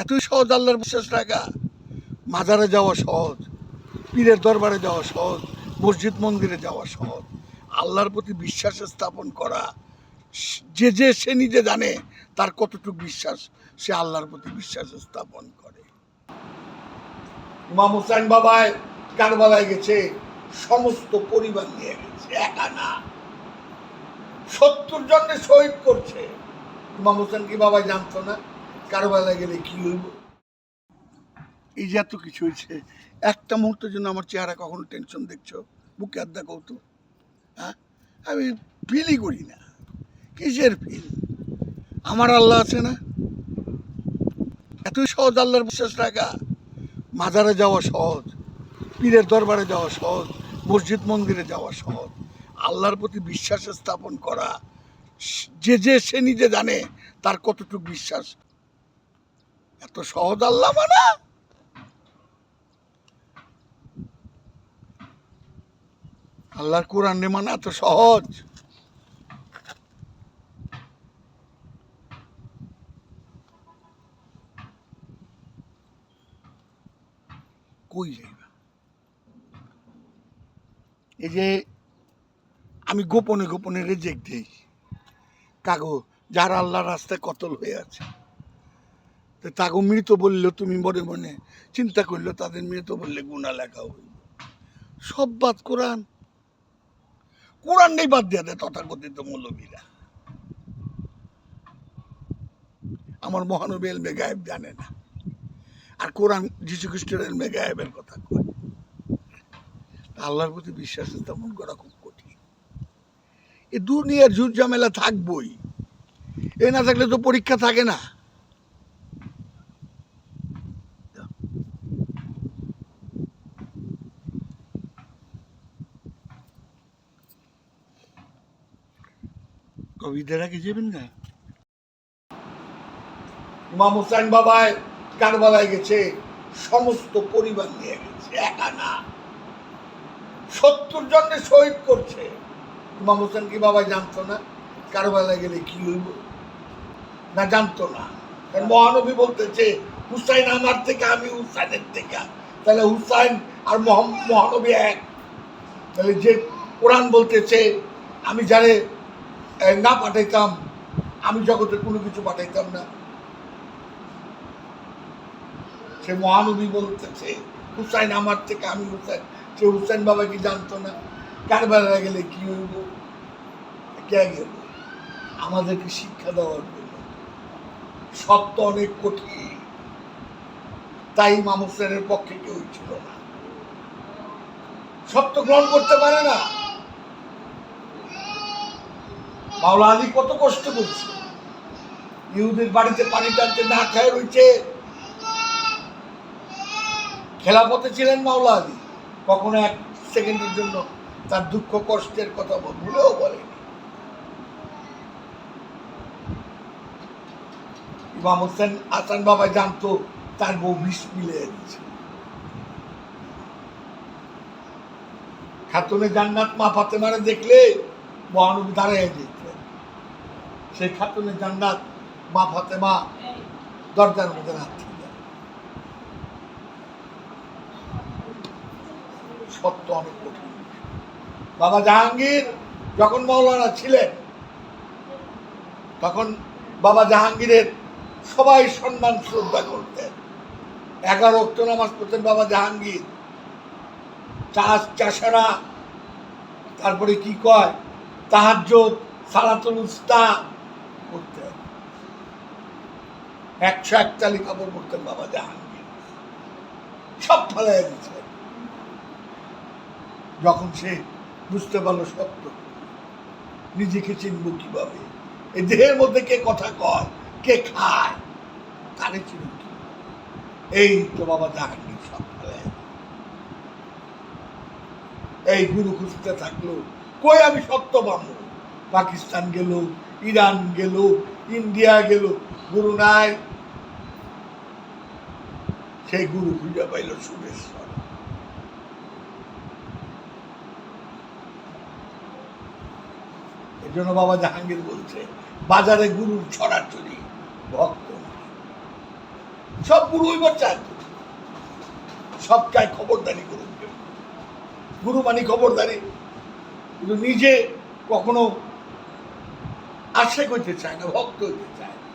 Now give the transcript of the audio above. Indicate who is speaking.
Speaker 1: এতই সহজ আল্লাহর বিশ্বাস রাখা। মাজারে যাওয়া সহজ, পীরের দরবারে যাওয়া সহজ, মসজিদ মন্দিরে যাওয়া সহজ। আল্লাহর প্রতি বিশ্বাস স্থাপন করা, যে যে সে নিজে জানে, তার কতটুকু বিশ্বাস, সে আল্লাহর প্রতি বিশ্বাস স্থাপন করে। ইমাম হুসাইন বাবায় কারবালায় গেছে, সমস্ত পরিবার নিয়ে গেছে, একা না। সত্তর জনে শহীদ করছে। ইমাম হোসেন কি বাবা জানতো না? কারবালায় গেলে কি হইব? এই যে এত কিছু হয়েছে, একটা মুহূর্তের জন্য আমার চেহারা কখনো টেনশন দেখছ? বুকে আর দেখো তো। হ্যাঁ? আমি ফিলই করি না। কিসের ফিল আমার আল্লাহ আছে না? এতই সহজ আল্লাহর বিশ্বাস রাখা। মাজারে যাওয়া সহজ, পীরের দরবারে যাওয়া সহজ, মসজিদ মন্দিরে যাওয়া সহজ। আল্লাহর প্রতি বিশ্বাস স্থাপন করা, যে যে সে নিজে জানে, তার কতটুকু বিশ্বাস? এত সহজ আল্লাহ মানা? আল্লাহর কোরআন রে মানা এত সহজ? কই যাইবা এই যে আমি গোপনে গোপনে রেজেক্ট দিই কাগো, যার আল্লাহর রাস্তায় কতল হয়ে আছে। তো তাগো মৃত বলল তুমি মনে মনে। চিন্তা করল তাদের মৃত বললে গুণা লেখা হইল সব বাদ কোরআন। কোরআন নেই বাদ দিয়ে দেয় তথাকথিত মৌলবীরা। আমার মহানবী এলমে গায়েব জানে না। আর কোরআন যীশু খ্রিস্টের এলমে গায়েবের কথা কয়। আল্লাহর প্রতি বিশ্বাস স্থাপন করা খুব কঠিন। এ দুনিয়ার ঝুট ঝামেলা থাকবই। এ না থাকলে তো পরীক্ষা থাকে না। কবিতারা কি যাবেন না ইমাম হুসাইন বাবায় কারবালায় গেছে, সমস্ত পরিবার নিয়ে গেছে, একা না। সত্তর জনে শহীদ করছে। ইমাম হোসেন কি বাবা জানতো না? কারবালায় গেলে কি হইব? না জানতো না। কারণ মহানবী বলতেছে, হুসাইন আমার থেকে, আমি হুসাইনের থেকে। তাহলে হুসাইন আর মহানবী এক। তাহলে যে কোরআন বলতেছে, আমি যারে না পাঠাইতাম, আমি জগতে কোনো কিছু পাঠাইতাম না। সে মহানবী বলতেছে, হুসাইন আমার থেকে, আমি হুসাইন। সে হুসাইন বাবা কি জানতো না? কারবালা গেলে কি হইব? কে গেল? আমাদেরকে শিক্ষা দেওয়ার জন্য। সত্য অনেক কঠিন। তাই ইমাম পক্ষে কেউ ছিল না। সত্য গ্রহণ করতে পারে না। মাওলা আলী কত কষ্ট করছে। ইহুদের বাড়িতে পানি টানতে না খায় রয়েছে। খেলাপথে ছিলেন মাওলা আলী। কখনো এক সেকেন্ডের জন্য তার দুঃখ, কষ্টের কথা ভুলেও বলেনি। ইমাম হোসেন আসান বাবা জানতো, তার বউ বিষ মিলে দিচ্ছে খাতুনে জান্নাত মা ফাতেমারে দেখলে মহানবী দাঁড়িয়ে যেতেন সেই খাতুনে জান্নাত মা ফাতেমা দরজার মধ্যে রাখতে সত্য অনেক কঠিন বাবা জাহাঙ্গীর যখন মৌলানা ছিলেন, তখন বাবা জাহাঙ্গীরের সবাই সম্মান শ্রদ্ধা করতেন। এগারো অক্ট নামাজ পড়তেন বাবা জাহাঙ্গীর। চাষ চাষারা, তারপরে কি কয়? তাহাজ্জত সালাতুল উস্তা করতেন একশো একচালি কাপড় পরতেন বাবা জাহাঙ্গীর সব ফেলাই দিচ্ছেন যখন সে বুঝতে পারল সত্য, নিজেকে চিনব কীভাবে? এই দেহের মধ্যে কে কথা কয়, কে খায়, তারে চিনব কি এই তো বাবা জাহাঙ্গীর সব এই গুরু খুঁজতে থাকল, কই আমি সত্য পাবো পাকিস্তান গেল, ইরান গেল, ইন্ডিয়া গেল, গুরু নাই সেই গুরু খুঁজে পাইল সুরেশ্বর এই জন্য বাবা জাহাঙ্গীর বলছে, বাজারে গুরুর ছড়াছড়ি ভক্ত সব গুরু হইবার চায়। সব চায় খবরদারি করুন গুরু মানে খবরদারি। কিন্তু নিজে কখনো আশে করতে চায় না, ভক্ত হইতে চায় না।